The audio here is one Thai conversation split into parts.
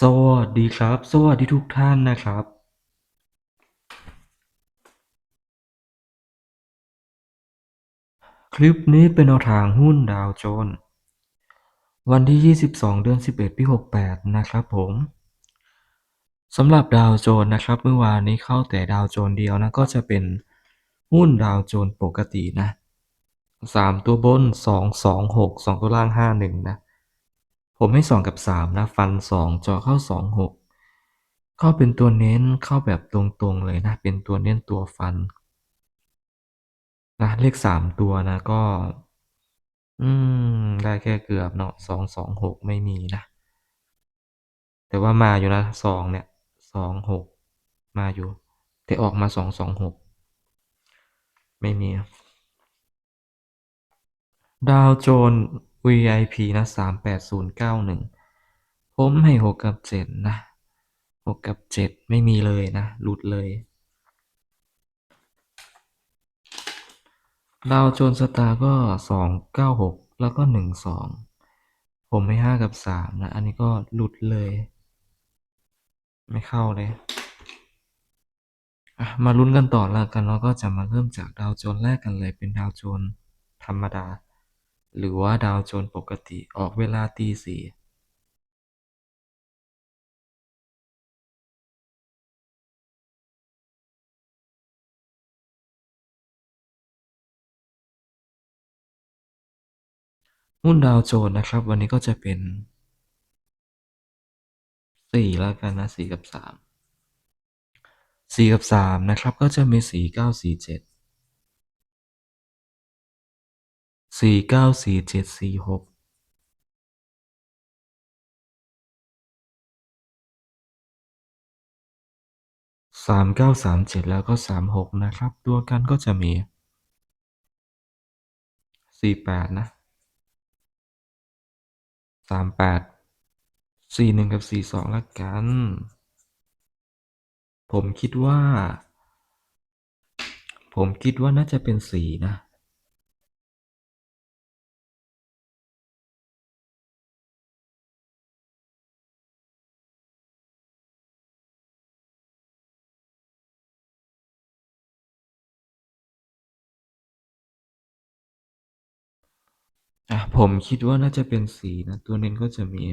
สวัสดีครับ สวัสดีทุกท่านนะครับ คลิปนี้เป็นแนวทางหุ้นดาวโจนส์วันที่ 22 เดือน 11 ปี 68 นะครับผมสำหรับดาวโจนส์นะครับ เมื่อวานนี้เข้าแต่ดาวโจนส์เดียวนะก็จะเป็นหุ้นดาวโจนส์ปกตินะ 3 ตัวบน 2 2 6 2 ตัวล่าง 5 1 นะ ผมให้ 2 กับ 3 นะ ฟัน 2 เจาะเข้า 2 6 เข้าเป็นตัวเน้นเข้าแบบตรงๆเลยนะ เป็นตัวเน้นตัวฟันนะเลขสามตัวนะก็ อืม ได้แค่เกือบเนาะสองสองหกไม่มีนะ แต่ว่ามาอยู่นะสองเนี่ยสองหกมาอยู่ แต่ออกมาสองสองหกไม่มี ดาวโจน VIP นะสามแปดศูนย์เก้าหนึ่งผมให้หกกับเจ็ดนะหกกับเจ็ดไม่มีเลยนะ หลุดเลยดาวโจนสตาร์ก็สองเก้าหกแล้วก็หนึ่งสองผมให้ห้ากับสามนะ อันนี้ก็หลุดเลย ไม่เข้าเลยมาลุ้นกันต่อแล้วกันเราก็จะมาเริ่มจากดาวโจนแรกกันเลยเป็นดาวโจนธรรมดา หรือว่าดาวโจนส์ปกติออกเวลาตีสี่หุ้นดาวโจนส์นะครับ วันนี้ก็จะเป็นสี่แล้วกันนะสี่กับสามสี่กับสามนะครับ ก็จะมีสี่เก้าสี่เจ็ด สี่เก้าสี่เจ็ดสี่หกสามเก้าสามเจ็ดแล้วก็สามหกนะครับ ตัวกันก็จะมีสี่แปดนะสามแปดสี่หนึ่งกับสี่สองละกัน ผมคิดว่า ผมคิดว่าน่าจะเป็นสี่นะ อะ ผมคิดว่าน่าจะเป็นสีนะ ตัวเน้นก็จะมี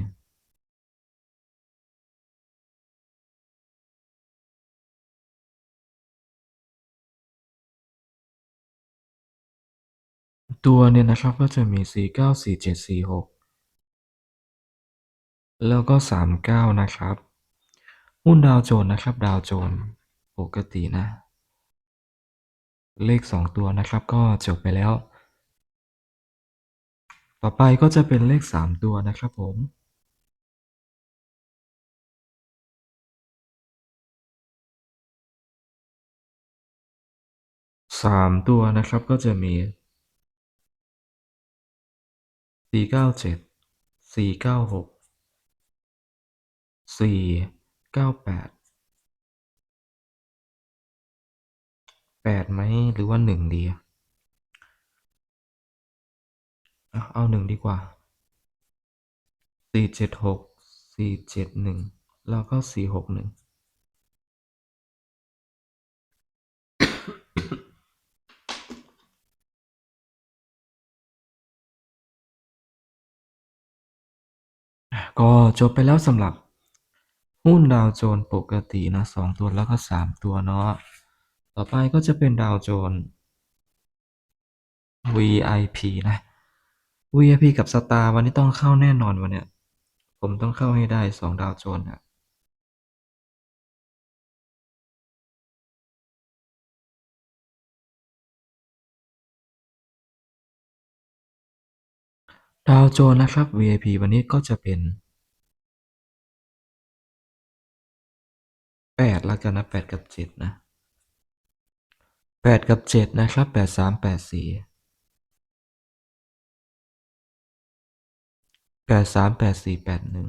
ตัวเนี่ยนะครับ ก็จะมีสี่เก้าสีเจ็ดสีหกแล้วก็สามเก้านะครับ หุ้นดาวโจนส์นะครับ ดาวโจนส์ปกตินะ เลขสองตัวนะครับ ก็จบไปแล้ว ต่อไปก็จะเป็นเลขสามตัวนะครับผมสามตัวนะครับก็จะมีสี่เก้าเจ็ดสี่เก้าหกสี่เก้าแปดแปดไหมหรือว่าหนึ่งดีอะอะ เอาหนึ่งดีกว่าสี่เจ็ดหกสี่เจ็ดหนึ่งแล้วก็สี่หกหนึ่งก็จบไปแล้วสำหรับหุ้นดาวโจนปกตินะสองตัวแล้วก็สามตัวเนาะต่อไปก็จะเป็นดาวโจน VIP นะ VIP กับสตาร์วันนี้ต้องเข้าแน่นอนวันเนี้ย ผมต้องเข้าให้ได้สองดาวโจนอะดาวโจนนะครับ VIP วันนี้ก็จะเป็นแปดแล้วกันนะแปดกับเจ็ดนะแปดกับเจ็ดนะครับแปดสามแปดสี่ แปดสามแปดสี่แปดหนึ่ง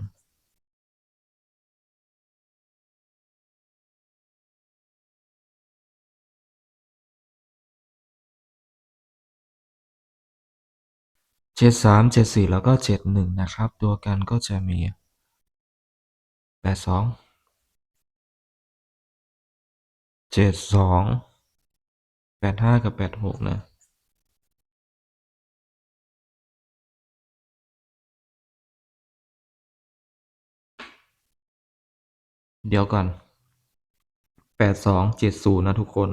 เจ็ดสามเจ็ดสี่แล้วก็เจ็ดหนึ่งนะครับ ตัวกันก็จะมีแปดสองเจ็ดสองแปดห้ากับแปดหกนะ เดี๋ยวก่อนแปดสองเจ็ดศูนย์นะทุกคน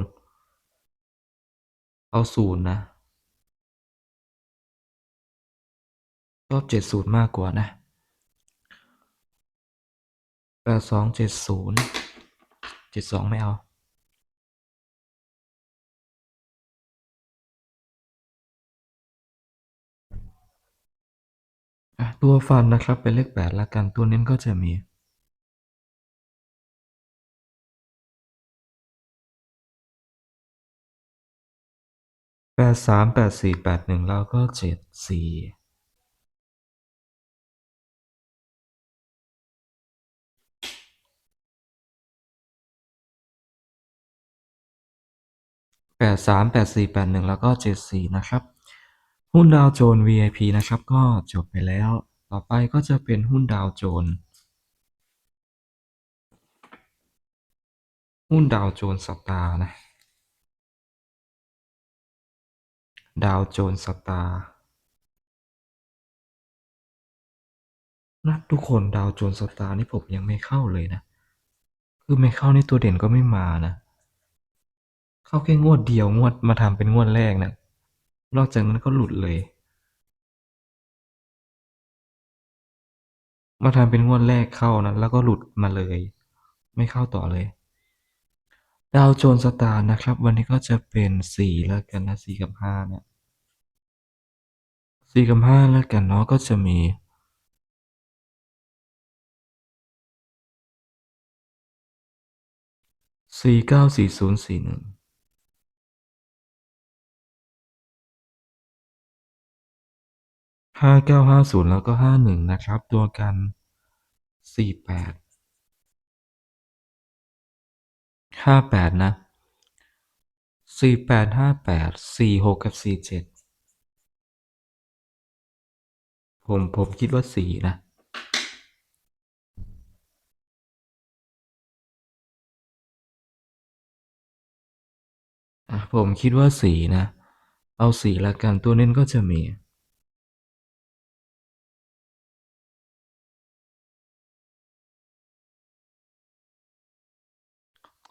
เอาศูนย์นะชอบเจ็ดศูนย์มากกว่านะแปดสองเจ็ดศูนย์เจ็ดสองไม่เอาตัวฟันนะครับเป็นเลขแปดละกันตัวเน้นก็จะมี แปดสามแปดสี่แปดหนึ่งแล้วก็เจ็ดสี่แปดสามแปดสี่แปดหนึ่งแล้วก็เจ็ดสี่นะครับหุ้นดาวโจน VIP นะครับก็จบไปแล้ว ต่อไปก็จะเป็นหุ้นดาวโจน์หุ้นดาวโจน์สตาร์นะ ดาวโจนส์สตาร์นะทุกคนดาวโจนส์สตาร์นี่ผมยังไม่เข้าเลยนะ คือไม่เข้านี่ตัวเด่นก็ไม่มานะ เข้าแค่งวดเดียวงวดมาทำเป็นงวดแรกนะ นอกจากนั้นก็หลุดเลย มาทำเป็นงวดแรกเข้านะแล้วก็หลุดมาเลย ไม่เข้าต่อเลยดาวโจนส์สตาร์นะครับ วันนี้ก็จะเป็นสี่แล้วกันนะสี่กับห้าเนี่ย สี่กับห้าแล้วกันเนาะก็จะมีสี่เก้าสี่ศูนย์สี่หนึ่งห้าเก้าห้าศูนย์แล้วก็ห้าหนึ่งนะครับ ตัวกันสี่แปดห้าแปดนะสี่แปดห้าแปดสี่หกกับสี่เจ็ด ผมผมคิดว่าสี่นะอะผมคิดว่าสีนะ เอาสีละกันตัวเน้นก็จะมี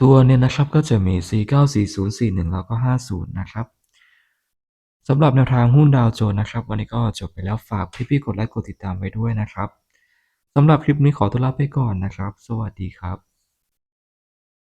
ตัวเน้นนะครับก็จะมี 494041 แล้วก็ 50 นะครับ สำหรับแนวทางหุ้นดาวโจนส์นะครับ วันนี้ก็จบไปแล้วฝากพี่ๆกดไลค์กดติดตามไว้ด้วยนะครับสำหรับคลิปนี้ขอตัวลาไปก่อนนะครับ สวัสดีครับ